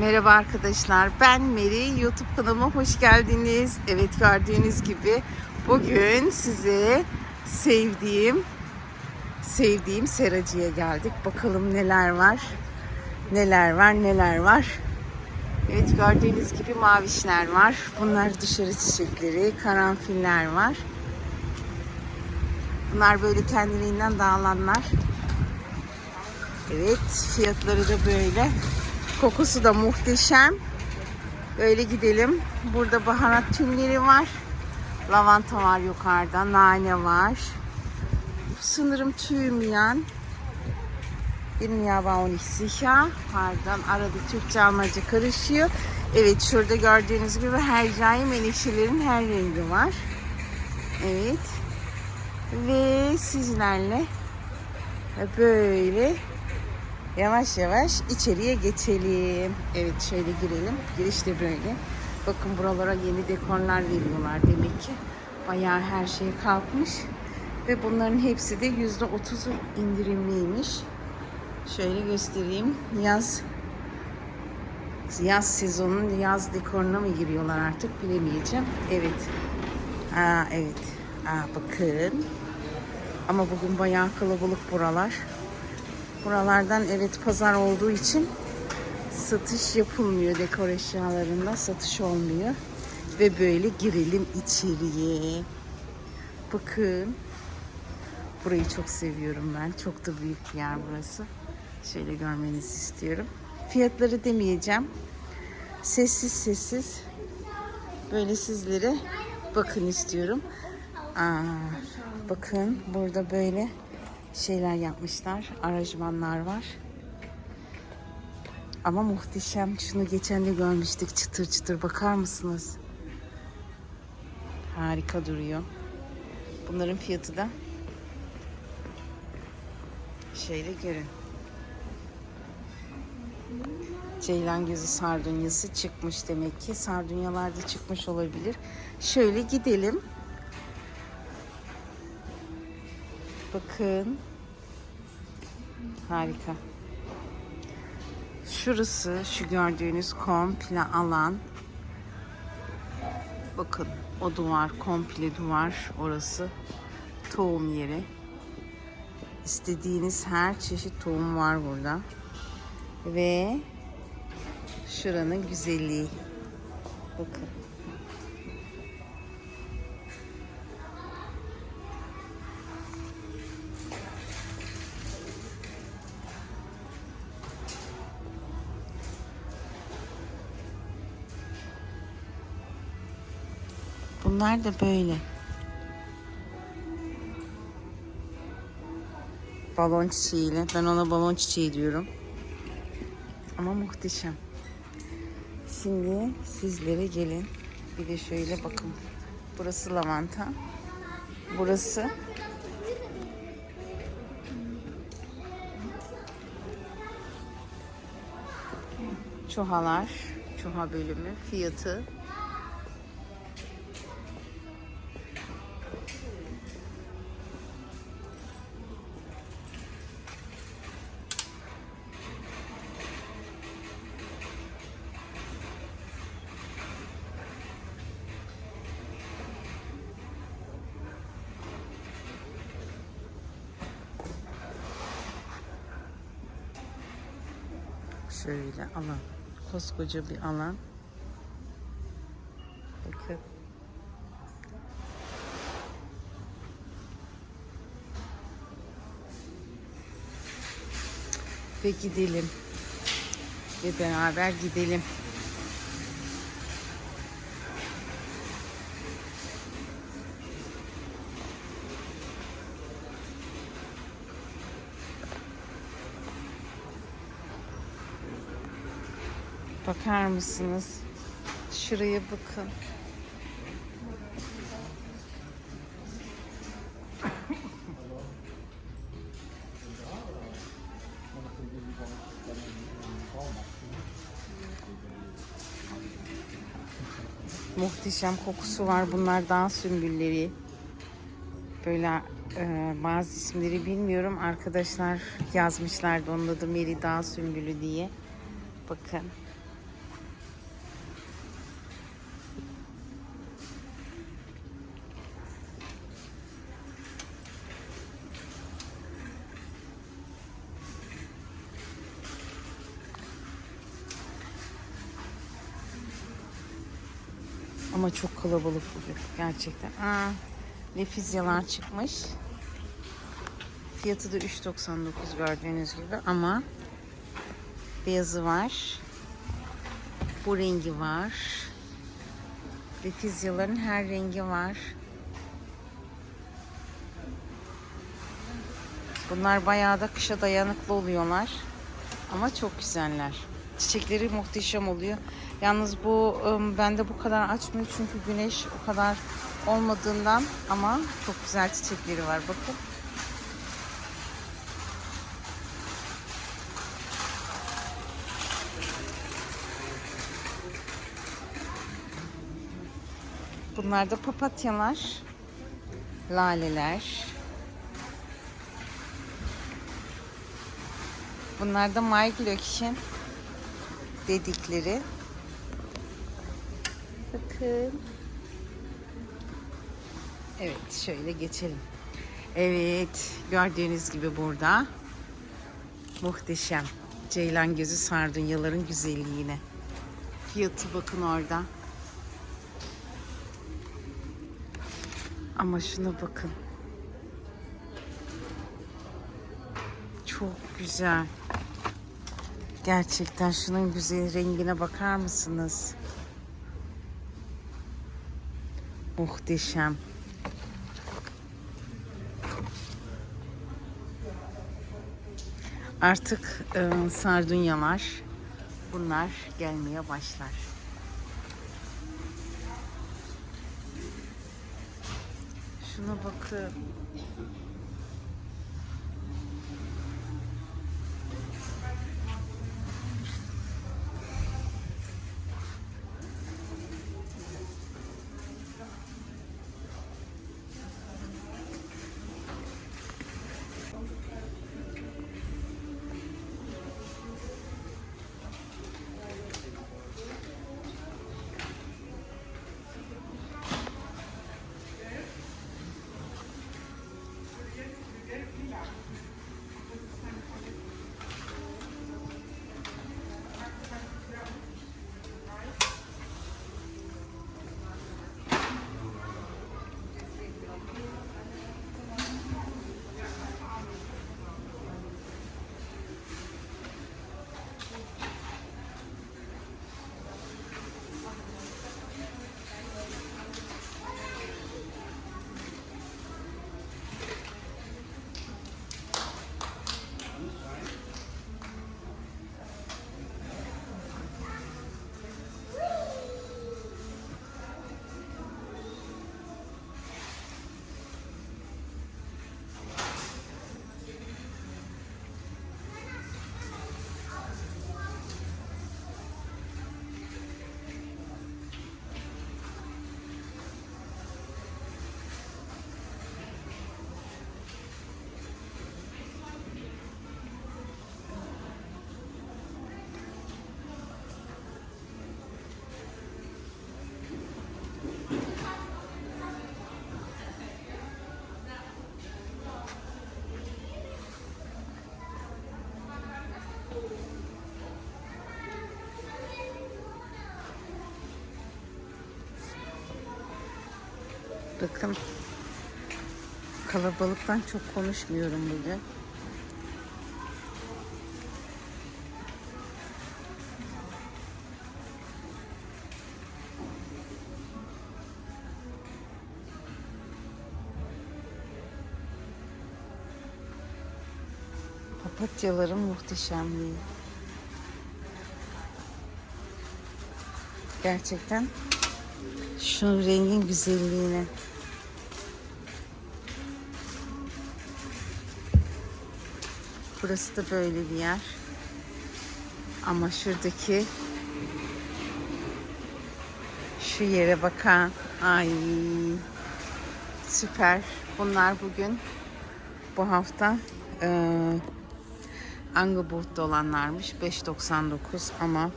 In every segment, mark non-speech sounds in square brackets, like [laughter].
Merhaba arkadaşlar. Ben Meri. YouTube kanalıma hoş geldiniz. Evet gördüğünüz gibi bugün size sevdiğim sevdiğim seracıya geldik. Bakalım neler var. Neler var, neler var. Evet gördüğünüz gibi mavişler var. Bunlar dışarı çiçekleri, karanfiller var. Bunlar böyle kendiliğinden dağılanlar. Evet fiyatları da böyle. Kokusu da muhteşem. Böyle gidelim. Burada baharat tümleri var. Lavanta var yukarıda. Nane var. Sanırım tüyümleyen. Bilmiyorum nicht sicher. Pardon arada Türkçe Almanca karışıyor. Evet şurada gördüğünüz gibi her cai menekşelerin her rengi var. Evet. Ve sizlerle böyle Yavaş yavaş içeriye geçelim. Evet şöyle girelim. Giriş de böyle. Bakın buralara yeni dekorlar veriyorlar demek ki. Bayağı her şey kalkmış. Ve bunların hepsi de %30 indirimliymiş. Şöyle göstereyim. Yaz yaz sezonunun yaz dekoruna mı giriyorlar artık bilemeyeceğim. Evet. Aa, evet. Aa, bakın. Ama bugün bayağı kalabalık buralar. Buralardan evet pazar olduğu için satış yapılmıyor dekor eşyalarında satış olmuyor. Ve böyle girelim içeriye. Bakın. Burayı çok seviyorum ben. Çok da büyük bir yer burası. Şöyle görmenizi istiyorum. Fiyatları demeyeceğim. Sessiz sessiz böyle sizlere bakın istiyorum. Aa, bakın burada böyle şeyler yapmışlar. Aranjmanlar var. Ama muhteşem. Şunu geçen de görmüştük. Çıtır çıtır bakar mısınız? Harika duruyor. Bunların fiyatı da şöyle görün. Ceylan gözü sardunyası çıkmış demek ki. Sardunyalar da çıkmış olabilir. Şöyle gidelim. Bakın. Harika. Şurası şu gördüğünüz komple alan. Bakın o duvar komple duvar orası. Tohum yeri. İstediğiniz her çeşit tohum var burada. Ve şuranın güzelliği. Bakın. Bunlar da böyle. Balon çiçeğiyle. Ben ona balon çiçeği diyorum. Ama muhteşem. Şimdi sizlere gelin. Bir de şöyle bakın. Burası lavanta. Burası çuhalar. Çuha bölümü. Fiyatı Şöyle alan. Koskoca bir alan. Bakın. Ve gidelim. Ve beraber gidelim. Bakar mısınız? Şuraya bakın. Muhteşem kokusu var. Bunlar dağ sümbülleri. Böyle e, bazı isimleri bilmiyorum. Arkadaşlar yazmışlardı onun adı Meri Dağ Sümbülü diye. Bakın. Ama çok kalabalık bugün gerçekten. Aa, Lefizyalar çıkmış. Fiyatı da 3.99 gördüğünüz gibi ama beyazı var. Bu rengi var. Lefizyaların her rengi var. Bunlar bayağı da kışa dayanıklı oluyorlar. Ama çok güzeller. Çiçekleri muhteşem oluyor. Yalnız bu bende bu kadar açmıyor çünkü güneş o kadar olmadığından ama çok güzel çiçekleri var bakın. Bunlar da papatyalar, laleler. Bunlar da Maiglöckchen dedikleri. Bakın. Evet şöyle geçelim. Evet gördüğünüz gibi burada muhteşem ceylan gözü sardunyaların güzelliğine. Fiyatı bakın orada. Ama şuna bakın. Çok güzel. Gerçekten şunun güzel rengine bakar mısınız? Muhteşem. Artık e, sardunyalar bunlar gelmeye başlar. Şuna bakın. Bakın kalabalıktan çok konuşmuyorum bugün. Papatyaların muhteşemliği. Gerçekten şu rengin güzelliğine. Burası da böyle bir yer. Ama şuradaki şu yere bakan ay süper. Bunlar bugün bu hafta e, Angebot'ta olanlarmış. 5.99 ama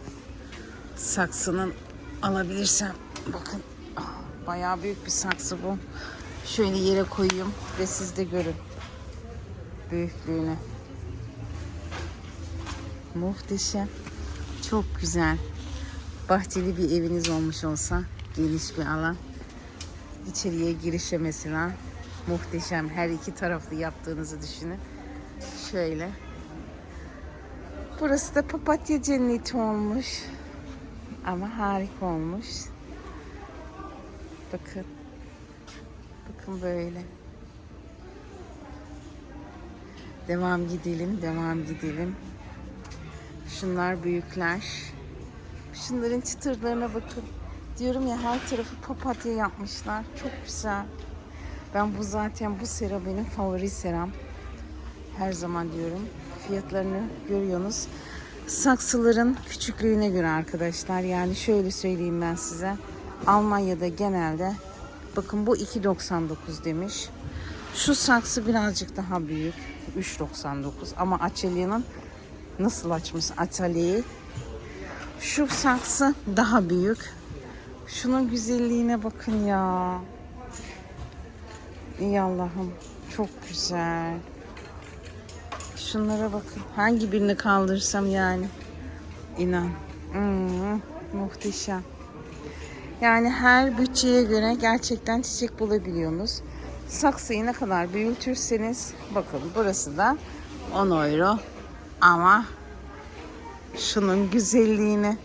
saksının alabilirsem bakın bayağı büyük bir saksı bu. Şöyle yere koyayım ve siz de görün büyüklüğünü. Muhteşem. Çok güzel. Bahçeli bir eviniz olmuş olsa Geniş bir alan. İçeriye girişe mesela muhteşem. Her iki taraflı yaptığınızı düşünün. Şöyle. Burası da papatya cenneti olmuş. Ama harika olmuş. Bakın. Bakın böyle. Devam gidelim, devam gidelim. Şunlar büyükler. Şunların çıtırlarına bakın. Diyorum ya her tarafı papatya yapmışlar. Çok güzel. Ben bu zaten bu sera benim favori seram. Her zaman diyorum. Fiyatlarını görüyorsunuz. Saksıların küçüklüğüne göre arkadaşlar. Yani şöyle söyleyeyim ben size. Almanya'da genelde bakın bu 2.99 demiş. Şu saksı birazcık daha büyük. 3.99 ama Açelya'nın nasıl açmış atölyeyi. Şu saksı daha büyük. Şunun güzelliğine bakın ya. İyi Allah'ım. Çok güzel. Şunlara bakın. Hangi birini kaldırsam yani. İnan. Hmm, muhteşem. Yani her bütçeye göre gerçekten çiçek bulabiliyorsunuz. Saksıyı ne kadar büyütürseniz bakın burası da 10 euro ama şunun güzelliğini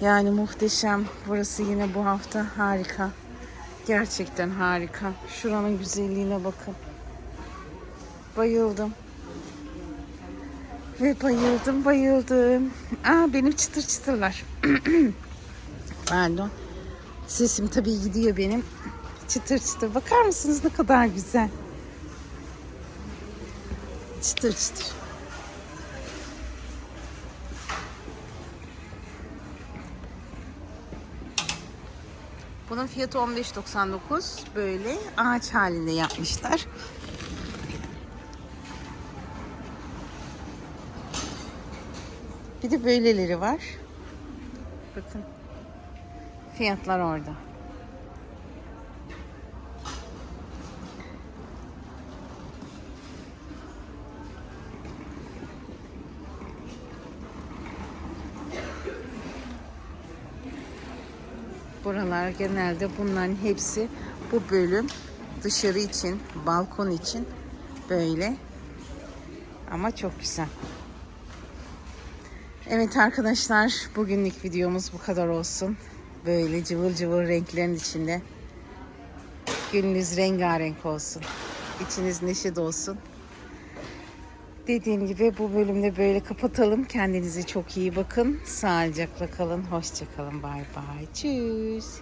yani muhteşem. Burası yine bu hafta harika. Gerçekten harika. Şuranın güzelliğine bakın. Bayıldım. Ve bayıldım, bayıldım. Aa benim çıtır çıtırlar. [clears throat] Pardon. Sesim tabii gidiyor benim. Çıtır çıtır. Bakar mısınız ne kadar güzel. Çıtır çıtır. Bunun fiyatı 15.99. Böyle ağaç halinde yapmışlar. Bir de böyleleri var. Bakın. Fiyatlar orada. Buralar genelde bunların hepsi bu bölüm dışarı için, balkon için böyle. Ama çok güzel. Evet arkadaşlar bugünlük videomuz bu kadar olsun. Böyle cıvıl cıvıl renklerin içinde. Gününüz rengarenk olsun. İçiniz neşe dolsun. Dediğim gibi bu bölümde böyle kapatalım. Kendinize çok iyi bakın. Sağlıcakla kalın. Hoşçakalın. Bay bay. Tschüss.